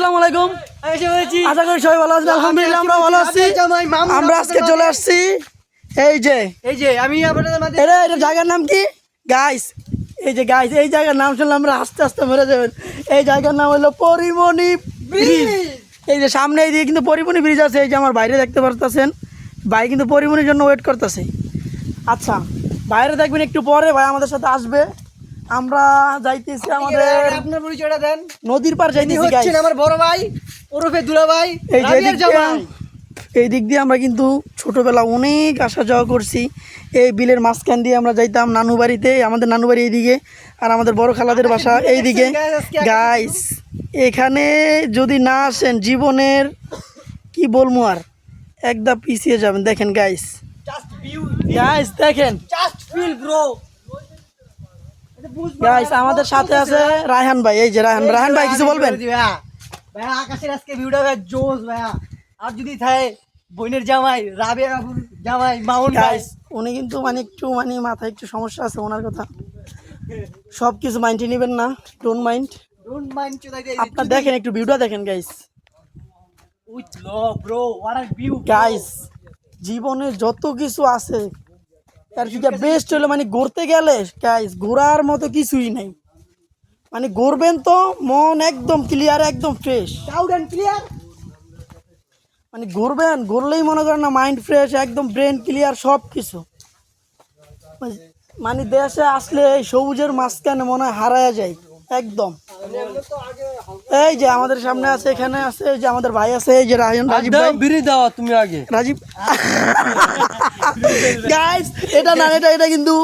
আসসালামু আলাইকুম। আশা করি সবাই ভালো আছেন। আলহামদুলিল্লাহ আমরা ভালো আছি। আমরা আজকে চলে আসছি। এই যে। এই যে আমি আপনাদের এটা এটা জায়গার নাম কি? গাইস এই যে গাইস এই জায়গার নাম শুনলে আমরা আস্তে আস্তে মরে যাবেন। এই জায়গার নাম হলো পরিমণি ব্রিজ। এই যে সামনে এই দিকে কিন্তু পরিমণি ব্রিজ আছে। এই যে আমার বাইরে দেখতে পারতেছেন। ভাই কিন্তু পরিমণির জন্য ওয়েট করতেছে। আচ্ছা বাইরে দেখবেন একটু পরে ভাই আমাদের সাথে আসবে। আমরা যাইতেছি আমাদের আপনার পরিচয়টা দেন। নদীর পার যাইতেছি হচ্ছেন আমার বড় ভাই ওরফে দুলা ভাই এই যে এই দিক দিয়ে আমরা কিন্তু ছোটবেলা অনেক আসা যাওয়া করছি। এই বিলের মাঝখান দিয়ে আমরা যাইতাম নানু বাড়িতে আমাদের নানু বাড়ি এইদিকে আর আমাদের বড় খালাদের বাসা এইদিকে। গাইস এখানে যদি না আসেন জীবনের কি বলব আর? একদম পিছিয়ে যাবেন। দেখেন গাইস গাইস দেখেন। জাস্ট ফিল ব্রো গাইস আমাদের সাথে আছে রায়হান ভাই এই যে রায়হান। রায়হান ভাই কিছু বলবেন? ভাইয়া আকাশের আজকে ভিউটা ভাই জোস ভাইয়া। আর যদি থাকে বোনের জামাই রাবিয়া কাপুর জামাই মাউন গাইস উনি কিন্তু মানে একটু মানে মাথায় একটু সমস্যা আছে ওনার কথা। সব কিছু মাইন্ডে নেবেন না ডোন্ট মাইন্ড ডোন্ট মাইন্ড আপনার দেখেন একটু ভিউটা দেখেন guys with low bro what are view guys জীবনে যত কিছু আছে তার থেকে বেস্ট হলো মানে ঘুরতে গেলে গাইস ঘোরার মতো কিছুই নাই। মানে ঘুরবেন তো মন একদম ক্লিয়ার একদম ফ্রেশ ক্লিয়ার মানে ঘুরবেন ঘুরলেই মনে করেন না মাইন্ড ফ্রেশ একদম ব্রেন ক্লিয়ার সব কিছু মানে দেশে আসলে এই সবুজের মাঝখানে মনে হয় হারায়া যায়। একদম। এই যে আমাদের সামনে আছে এখানে আছে এই যে আমাদের ভাই আছে এই যে রায়ন রাজীব ভাই। বিড়ি দাও তুমি আগে। রাজীব। গাইস এটা না এটা এটা কিন্তু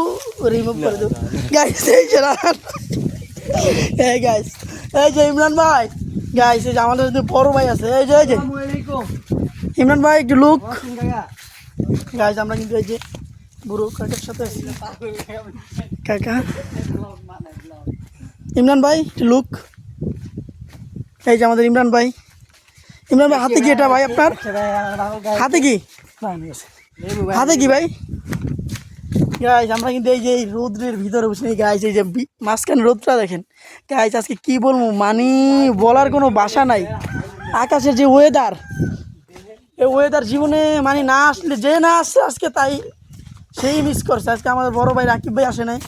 রিমুভ করে দেবো। গাইস এই যে এই গাইস এই যে ইমরান ভাই। গাইস এই যে আমাদের যে বড় ভাই আছে। এই যে এই যে। ইমরান ভাই একটু লুক গাইস আমরা কিন্তু এই যে বুড়ো কাকার সাথে আছি। কাকা। ইমরান ভাই লুক এই যে আমাদের ইমরান ভাই। ইমরান ভাই, হাতে কি এটা ভাই আপনার? হাতে কি? হাতে কি ভাই? গাইজ আমরা কিন্তু এই যে এই রোদ্রের ভিতরে বসে গাইজ এই যে মাঝখানে রোদটা দেখেন। গাইজ আজকে কি বলব? মানি বলার কোনো বাসা নাই। আকাশের যে ওয়েদার এই ওয়েদার জীবনে মানে না আসলে যে না আসছে আজকে তাই, সেই মিস করছে। আজকে আমাদের বড় ভাই রাকিব ভাই আসে নাই।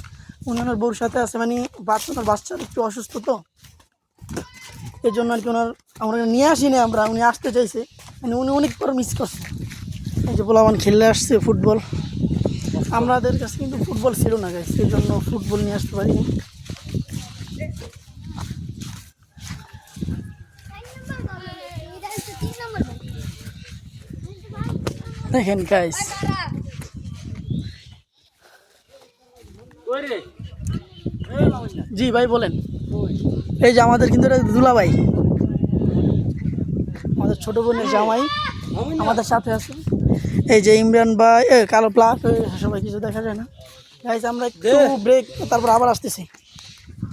উনি ওনার বউর সাথে আছে মানে বাচ্চা, ওনার একটু অসুস্থ তো। এই জন্য আর কি ওনার আমরা নিয়ে আসিনি, আমরা উনি আসতে চাইছে। মানে উনি অনেক পর মিস করছে। এই যে পোলাবান খেললে আসছে ফুটবল। আমাদের কাছে কিন্তু ফুটবল ছিল না গাইছে সেই জন্য ফুটবল নিয়ে আসতে পারিনি। দেখেন গাইস জি ভাই বলেন। এই যে আমাদের কিন্তু এটা দুলা ভাই আমাদের ছোট বোনের জামাই আমাদের সাথে আছে। এই যে ইমরান ভাই এ কালো প্লাস সবাই কিছু দেখা যায় না। আমরা একটু ব্রেক তারপর আবার আসতেছি।